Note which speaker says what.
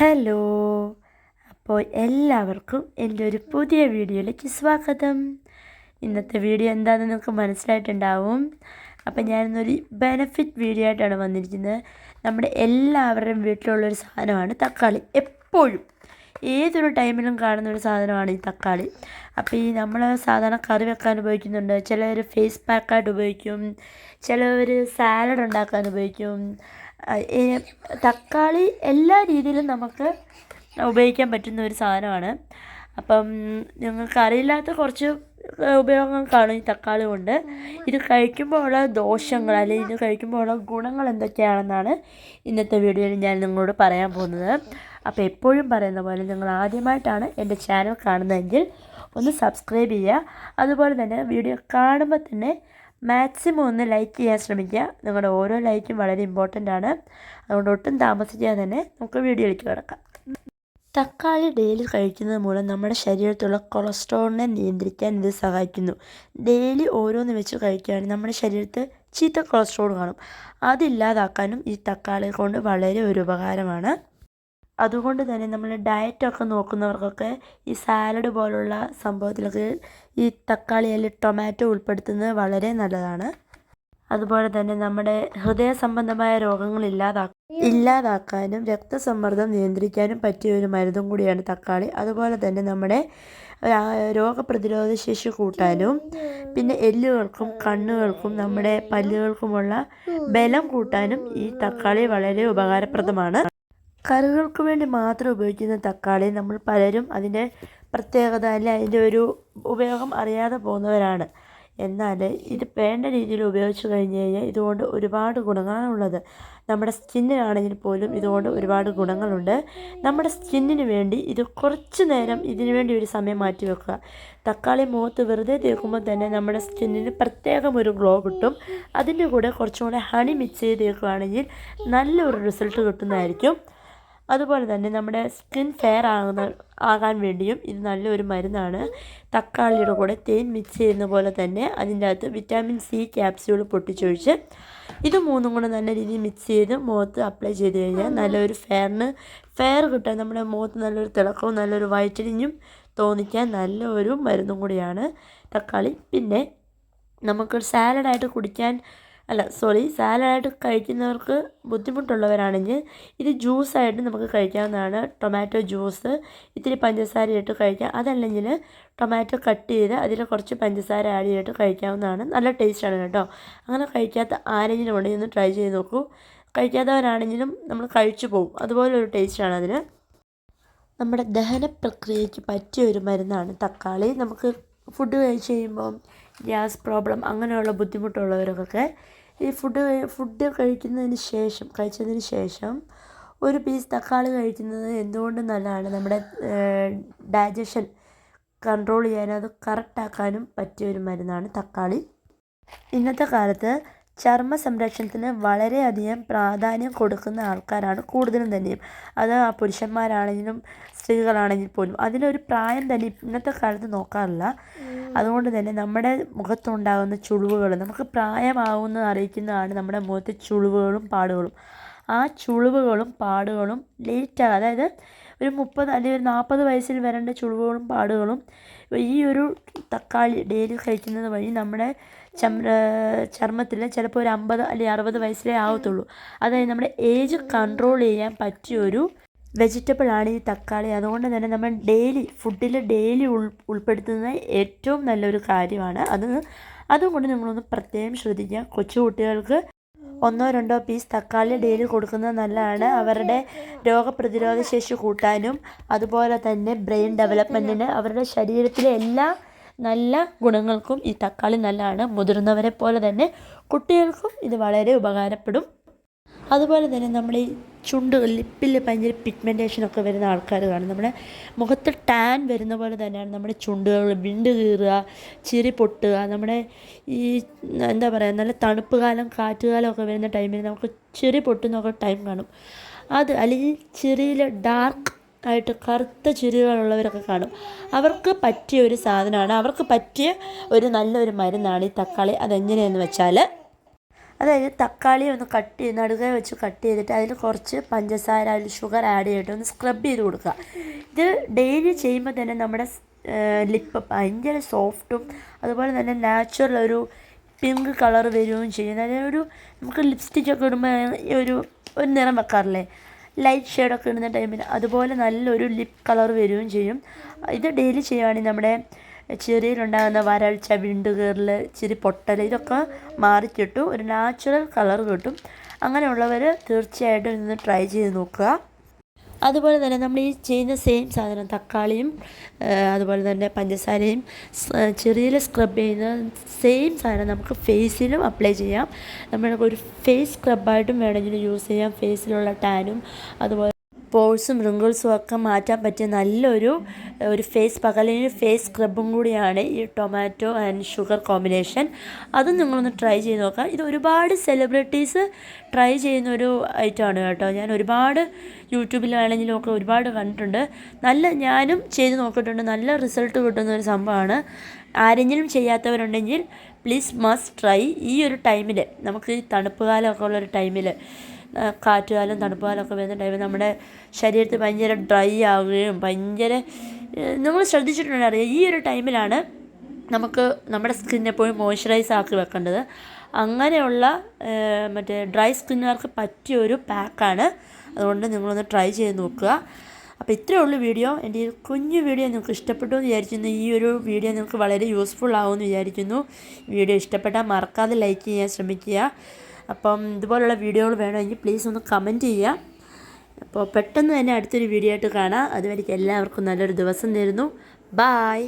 Speaker 1: Hello. അപ്പോൾ എല്ലാവർക്കും എന്റെ ഒരു പുതിയ വീഡിയോയിലേക്ക് സ്വാഗതം. ഇന്നത്തെ വീഡിയോ എന്താണെന്ന് നിങ്ങൾക്ക് മനസ്സിലായിട്ടുണ്ടാവും. അപ്പം ഞാനിന്നൊരു ബെനഫിറ്റ് വീഡിയോ ആയിട്ടാണ് വന്നിരിക്കുന്നത്. നമ്മുടെ എല്ലാവരുടെയും വീട്ടിലുള്ളൊരു സാധനമാണ് തക്കാളി. എപ്പോഴും ഏതൊരു ടൈമിലും കാണുന്ന ഒരു സാധനമാണ് ഈ തക്കാളി. അപ്പോൾ ഈ നമ്മൾ സാധാരണ കറി വെക്കാൻ ഉപയോഗിക്കുന്നുണ്ട്. ചിലർ ഫേസ് പാക്കായിട്ട് ഉപയോഗിക്കും. ചിലവർ സാലഡ് ഉണ്ടാക്കാൻ ഉപയോഗിക്കും. തക്കാളി എല്ലാ രീതിയിലും നമുക്ക് ഉപയോഗിക്കാൻ പറ്റുന്ന ഒരു സാധനമാണ്. അപ്പം നിങ്ങൾക്ക് അറിയില്ലാത്ത കുറച്ച് ഉപയോഗങ്ങൾ കാണും ഈ തക്കാളി കൊണ്ട്. ഇത് കഴിക്കുമ്പോൾ ഉള്ള ദോഷങ്ങൾ അല്ലെങ്കിൽ ഇത് കഴിക്കുമ്പോൾ ഉള്ള ഗുണങ്ങൾ എന്തൊക്കെയാണെന്നാണ് ഇന്നത്തെ വീഡിയോയിൽ ഞാൻ നിങ്ങളോട് പറയാൻ പോകുന്നത്. അപ്പോൾ എപ്പോഴും പറയുന്ന പോലെ നിങ്ങൾ ആദ്യമായിട്ടാണ് എന്റെ ചാനൽ കാണുന്നതെങ്കിൽ ഒന്ന് സബ്സ്ക്രൈബ് ചെയ്യുക. അതുപോലെ തന്നെ വീഡിയോ കാണുമ്പോൾ തന്നെ മാക്സിമം ഒന്ന് ലൈക്ക് ചെയ്യാൻ ശ്രമിക്കുക. നിങ്ങളുടെ ഓരോ ലൈക്കും വളരെ ഇമ്പോർട്ടന്റ് ആണ്. അതുകൊണ്ട് ഒട്ടും താമസിക്കാതെ തന്നെ നമുക്ക് വീഡിയോയിലേക്ക് കിടക്കാം. തക്കാളി ഡെയിലി കഴിക്കുന്നത് മൂലം നമ്മുടെ ശരീരത്തിലുള്ള കൊളസ്ട്രോളിനെ നിയന്ത്രിക്കാൻ ഇത് സഹായിക്കുന്നു. ഡെയിലി ഓരോന്ന് വെച്ച് കഴിക്കുകയാണെങ്കിൽ നമ്മുടെ ശരീരത്തിൽ ചീത്ത കൊളസ്ട്രോൾ കാണും. അതില്ലാതാക്കാനും ഈ തക്കാളി കൊണ്ട് വളരെ ഒരു ഉപകാരമാണ്. അതുകൊണ്ട് തന്നെ നമ്മൾ ഡയറ്റൊക്കെ നോക്കുന്നവർക്കൊക്കെ ഈ സാലഡ് പോലുള്ള സംഭവത്തിലൊക്കെ ഈ തക്കാളി അല്ലെങ്കിൽ ടൊമാറ്റോ ഉൾപ്പെടുത്തുന്നത് വളരെ നല്ലതാണ്. അതുപോലെ തന്നെ നമ്മുടെ ഹൃദയ സംബന്ധമായ രോഗങ്ങൾ ഇല്ലാതാ ഇല്ലാതാക്കാനും രക്തസമ്മർദ്ദം നിയന്ത്രിക്കാനും പറ്റിയ ഒരു മരുന്നും കൂടിയാണ് തക്കാളി. അതുപോലെ തന്നെ നമ്മുടെ രോഗപ്രതിരോധ ശേഷി കൂട്ടാനും പിന്നെ എല്ലുകൾക്കും കണ്ണുകൾക്കും നമ്മുടെ പല്ലുകൾക്കുമുള്ള ബലം കൂട്ടാനും ഈ തക്കാളി വളരെ ഉപകാരപ്രദമാണ്. കറികൾക്ക് വേണ്ടി മാത്രം ഉപയോഗിക്കുന്ന തക്കാളി നമ്മൾ പലരും അതിന്റെ പ്രത്യേകത അല്ലെ അതിന്റെ ഒരു ഉപയോഗം അറിയാതെ പോകുന്നവരാണ്. എന്നാൽ ഇത് വേണ്ട രീതിയിൽ ഉപയോഗിച്ച് കഴിഞ്ഞ് കഴിഞ്ഞാൽ ഇതുകൊണ്ട് ഒരുപാട് ഗുണങ്ങളാണുള്ളത്. നമ്മുടെ സ്കിന്നിനാണെങ്കിൽ പോലും ഇതുകൊണ്ട് ഒരുപാട് ഗുണങ്ങളുണ്ട്. നമ്മുടെ സ്കിന്നിന് വേണ്ടി ഇത് കുറച്ച് നേരം ഇതിനു വേണ്ടി ഒരു സമയം മാറ്റി വെക്കുക. തക്കാളി മുഖത്ത് വെറുതെ തേക്കുമ്പോൾ തന്നെ നമ്മുടെ സ്കിന്നിന് പ്രത്യേകം ഒരു ഗ്ലോ കിട്ടും. അതിന്റെ കൂടെ കുറച്ചും കൂടെ ഹണി മിക്സ് ചെയ്ത് തേക്കുകയാണെങ്കിൽ നല്ലൊരു റിസൾട്ട് കിട്ടുന്നതായിരിക്കും. അതുപോലെ തന്നെ നമ്മുടെ സ്കിൻ ഫെയർ ആകുന്ന ആകാൻ വേണ്ടിയും ഇത് നല്ലൊരു മരുന്നാണ്. തക്കാളിയുടെ കൂടെ തേൻ മിക്സ് ചെയ്യുന്ന പോലെ തന്നെ അതിന്റെ അകത്ത് വിറ്റാമിൻ സി ക്യാപ്സ്യൂൾ പൊട്ടിച്ചൊഴിച്ച് ഇത് മൂന്നും കൂടെ നല്ല രീതിയിൽ മിക്സ് ചെയ്ത് മുഖത്ത് അപ്ലൈ ചെയ്ത് കഴിഞ്ഞാൽ നല്ലൊരു ഫെയറിന് ഫെയർ കിട്ടാൻ നമ്മുടെ മുഖത്ത് നല്ലൊരു തിളക്കവും നല്ലൊരു വൈറ്റനിങ്ങും തോന്നിക്കാൻ നല്ല ഒരു മരുന്നും കൂടിയാണ് തക്കാളി. പിന്നെ നമുക്ക് സാലഡായിട്ട് കുടിക്കാൻ അല്ല സോറി സാലഡായിട്ട് കഴിക്കുന്നവർക്ക് ബുദ്ധിമുട്ടുള്ളവരാണെങ്കിൽ ഇത് ജ്യൂസായിട്ട് നമുക്ക് കഴിക്കാവുന്നതാണ്. ടൊമാറ്റോ ജ്യൂസ് ഇത്തിരി പഞ്ചസാര ഇട്ട് കഴിക്കാം. അതല്ലെങ്കിൽ ടൊമാറ്റോ കട്ട് ചെയ്ത് അതിൽ കുറച്ച് പഞ്ചസാര ആഡ് ചെയ്തിട്ട് കഴിക്കാവുന്നതാണ്. നല്ല ടേസ്റ്റാണ് കേട്ടോ. അങ്ങനെ കഴിക്കാത്ത ആരെങ്കിലും ഉണ്ടെങ്കിൽ ഒന്ന് ട്രൈ ചെയ്ത് നോക്കൂ. കഴിക്കാത്തവരാണെങ്കിലും നമ്മൾ കഴിച്ചു പോകും. അതുപോലെ ഒരു ടേസ്റ്റാണ് അതിന്. നമ്മുടെ ദഹന പ്രക്രിയയ്ക്ക് പറ്റിയ ഒരു മരുന്നാണ് തക്കാളി. നമുക്ക് ഫുഡ് കഴിച്ച് കഴിയുമ്പം ഗ്യാസ് പ്രോബ്ലം അങ്ങനെയുള്ള ബുദ്ധിമുട്ടുള്ളവർക്കൊക്കെ ഈ ഫുഡ് ഫുഡ് കഴിക്കുന്നതിന് ശേഷം കഴിച്ചതിന് ശേഷം ഒരു പീസ് തക്കാളി കഴിക്കുന്നത് എന്തുകൊണ്ടും നല്ലതാണ്? നമ്മുടെ ഡൈജഷൻ കൺട്രോൾ ചെയ്യാനും അത് കറക്റ്റാക്കാനും പറ്റിയ ഒരു മരുന്നാണ് തക്കാളി. ഇന്നത്തെ കാലത്ത് ചർമ്മ സംരക്ഷണത്തിന് വളരെയധികം പ്രാധാന്യം കൊടുക്കുന്ന ആൾക്കാരാണ് കൂടുതലും തന്നെയും. അത് ആ പുരുഷന്മാരാണെങ്കിലും സ്ത്രീകളാണെങ്കിൽ പോലും. അതിനൊരു പ്രായം തന്നെ ഇന്നത്തെ കാലത്ത് നോക്കാറില്ല. അതുകൊണ്ട് തന്നെ നമ്മുടെ മുഖത്തുണ്ടാകുന്ന ചുളിവുകൾ നമുക്ക് പ്രായമാവുമെന്ന് അറിയിക്കുന്നതാണ് നമ്മുടെ മുഖത്തെ ചുളിവുകളും പാടുകളും. ആ ചുളിവുകളും പാടുകളും ലേറ്റ് അതായത് ഒരു മുപ്പത് അല്ലെങ്കിൽ ഒരു നാൽപ്പത് വയസ്സിൽ വരേണ്ട ചുളിവുകളും പാടുകളും ഈ ഒരു തക്കാളി ഡെയിലി കഴിക്കുന്നത് വഴി നമ്മുടെ ചമ്ര ചർമ്മത്തിൽ ചിലപ്പോൾ ഒരു അമ്പത് അല്ലെങ്കിൽ അറുപത് വയസ്സിലേ ആവത്തുള്ളൂ. അതായത് നമ്മുടെ ഏജ് കൺട്രോൾ ചെയ്യാൻ പറ്റിയൊരു വെജിറ്റബിൾ ആണ് ഈ തക്കാളി. അതുകൊണ്ട് തന്നെ നമ്മൾ ഡെയിലി ഫുഡിൽ ഡെയിലി ഉൾ ഉൾപ്പെടുത്തുന്നത് ഏറ്റവും നല്ലൊരു കാര്യമാണ് അത്. അതുകൊണ്ട് നിങ്ങളൊന്ന് പ്രത്യേകം ശ്രദ്ധിക്കുക. കൊച്ചു കുട്ടികൾക്ക് ഒന്നോ രണ്ടോ പീസ് തക്കാളി ഡെയിലി കൊടുക്കുന്നത് നല്ലതാണ്. അവരുടെ രോഗപ്രതിരോധ ശേഷി കൂട്ടാനും അതുപോലെ തന്നെ ബ്രെയിൻ ഡെവലപ്മെന്റിന് അവരുടെ ശരീരത്തിലെ എല്ലാ നല്ല ഗുണങ്ങൾക്കും ഈ തക്കാളി നല്ലതാണ്. മുതിർന്നവരെ പോലെ തന്നെ കുട്ടികൾക്കും ഇത് വളരെ ഉപകാരപ്പെടും. അതുപോലെ തന്നെ നമ്മൾ ഈ ചുണ്ടുകൾ ലിപ്പിൽ ഭയങ്കര പിഗ്മെന്റേഷനൊക്കെ വരുന്ന ആൾക്കാർ കാണും. നമ്മുടെ മുഖത്ത് ടാൻ വരുന്ന പോലെ തന്നെയാണ് നമ്മുടെ ചുണ്ടുകൾ വിണ്ട് കീറുക ചിരി പൊട്ടുക. നമ്മുടെ ഈ എന്താ പറയുക നല്ല തണുപ്പ് കാലം കാറ്റുകാലമൊക്കെ വരുന്ന ടൈമിൽ നമുക്ക് ചിരി പൊട്ടുന്നൊക്കെ ടൈം കാണും. അത് അല്ലെങ്കിൽ ചെറിയ ഡാർക്ക് ആയിട്ട് കറുത്ത ചിരികളുള്ളവരൊക്കെ കാണും. അവർക്ക് പറ്റിയ ഒരു സാധനമാണ്. അവർക്ക് പറ്റിയ ഒരു നല്ലൊരു മരുന്നാണ് ഈ തക്കാളി. അതെങ്ങനെയെന്ന് വെച്ചാൽ അതായത് തക്കാളി ഒന്ന് കട്ട് ചെയ്ത് നടുകെ വെച്ച് കട്ട് ചെയ്തിട്ട് അതിൽ കുറച്ച് പഞ്ചസാര അതിൽ ഷുഗർ ആഡ് ചെയ്തിട്ട് ഒന്ന് സ്ക്രബ് ചെയ്ത് കൊടുക്കുക. ഇത് ഡെയിലി ചെയ്യുമ്പോൾ തന്നെ നമ്മുടെ ലിപ്പ് ഭയങ്കര സോഫ്റ്റും അതുപോലെ തന്നെ നാച്ചുറൽ ഒരു പിങ്ക് കളർ വരികയും ചെയ്യും. അതായത് ഒരു നമുക്ക് ലിപ്സ്റ്റിക്കൊക്കെ ഇടുമ്പോൾ ഒരു ഒരു നിറം വെക്കാറില്ലേ? ലൈറ്റ് ഷെയ്ഡൊക്കെ ഇടുന്ന ടൈമിൽ അതുപോലെ നല്ലൊരു ലിപ് കളർ വരികയും ചെയ്യും. ഇത് ഡെയിലി ചെയ്യുകയാണെങ്കിൽ നമ്മുടെ ചെറിയിലുണ്ടാകുന്ന വരൾച്ച വിണ്ടുകീറൽ ചിരി പൊട്ടൽ ഇതൊക്കെ മാറിക്കിട്ടും ഒരു നാച്ചുറൽ കളർ കിട്ടും. അങ്ങനെയുള്ളവർ തീർച്ചയായിട്ടും ഇന്ന് ട്രൈ ചെയ്ത് നോക്കുക. അതുപോലെ തന്നെ നമ്മൾ ഈ ചെയ്യുന്ന സെയിം സാധനം തക്കാളിയും അതുപോലെ തന്നെ പഞ്ചസാരയും ചെറിയ സ്ക്രബ് ചെയ്യുന്ന സെയിം സാധനം നമുക്ക് ഫേസിലും അപ്ലൈ ചെയ്യാം. നമ്മൾ ഒരു ഫേസ് സ്ക്രബായിട്ടും വേണമെങ്കിൽ യൂസ് ചെയ്യാം. ഫേസിലുള്ള ടാനും അതുപോലെ പോഴ്സും റിങ്കിൾസും ഒക്കെ മാറ്റാൻ പറ്റിയ നല്ലൊരു ഒരു ഫേസ് പകലിന് ഫേസ് സ്ക്രബും കൂടിയാണ് ഈ ടൊമാറ്റോ ആൻഡ് ഷുഗർ കോമ്പിനേഷൻ അതും നിങ്ങളൊന്ന് ട്രൈ ചെയ്ത് നോക്കാം. ഇത് ഒരുപാട് സെലിബ്രിറ്റീസ് ട്രൈ ചെയ്യുന്ന ഒരു ഐറ്റമാണ് കേട്ടോ. ഞാൻ ഒരുപാട് യൂട്യൂബിലാണെങ്കിലും ഒക്കെ ഒരുപാട് കണ്ടിട്ടുണ്ട്. നല്ല ഞാനും ചെയ്ത് നോക്കിയിട്ടുണ്ട്. നല്ല റിസൾട്ട് കിട്ടുന്ന ഒരു സംഭവമാണ്. ആരെങ്കിലും ചെയ്യാത്തവരുണ്ടെങ്കിൽ പ്ലീസ് മസ്റ്റ് ട്രൈ ഈ ഒരു ടൈമിൽ നമുക്ക് ഈ തണുപ്പ് കാലമൊക്കെ ഉള്ളൊരു ടൈമിൽ കാറ്റുകാലം തണുപ്പുകാലം ഒക്കെ വരുന്ന ടൈമിൽ നമ്മുടെ ശരീരത്തിൽ ഭയങ്കര ഡ്രൈ ആവുകയും ഭയങ്കര നമ്മൾ ശ്രദ്ധിച്ചിട്ടുണ്ടെങ്കിൽ അറിയാം. ഈ ഒരു ടൈമിലാണ് നമുക്ക് നമ്മുടെ സ്കിൻ എപ്പോഴും മോയ്സ്ചറൈസ് ആക്കി വെക്കേണ്ടത്. അങ്ങനെയുള്ള മറ്റേ ഡ്രൈ സ്കിന്നുകാർക്ക് പറ്റിയ ഒരു പാക്കാണ് അതുകൊണ്ട് നിങ്ങളൊന്ന് ട്രൈ ചെയ്ത് നോക്കുക. അപ്പോൾ ഇത്രയേ ഉള്ളൂ വീഡിയോ എന്റെ ഈ കുഞ്ഞു വീഡിയോ നിങ്ങൾക്ക് ഇഷ്ടപ്പെട്ടു എന്ന് വിചാരിക്കുന്നു. ഈ ഒരു വീഡിയോ നിങ്ങൾക്ക് വളരെ യൂസ്ഫുൾ ആവുമെന്ന് വിചാരിക്കുന്നു. വീഡിയോ ഇഷ്ടപ്പെട്ടാൽ മറക്കാതെ ലൈക്ക് ചെയ്യാൻ ശ്രമിക്കുക. അപ്പം ഇതുപോലുള്ള വീഡിയോകൾ വേണമെങ്കിൽ പ്ലീസ് ഒന്ന് കമന്റ് ചെയ്യുക. അപ്പോൾ പെട്ടെന്ന് തന്നെ അടുത്തൊരു വീഡിയോ ആയിട്ട് കാണാം. അതുവരേക്കും എല്ലാവർക്കും നല്ലൊരു ദിവസം തരുന്നു. ബായ്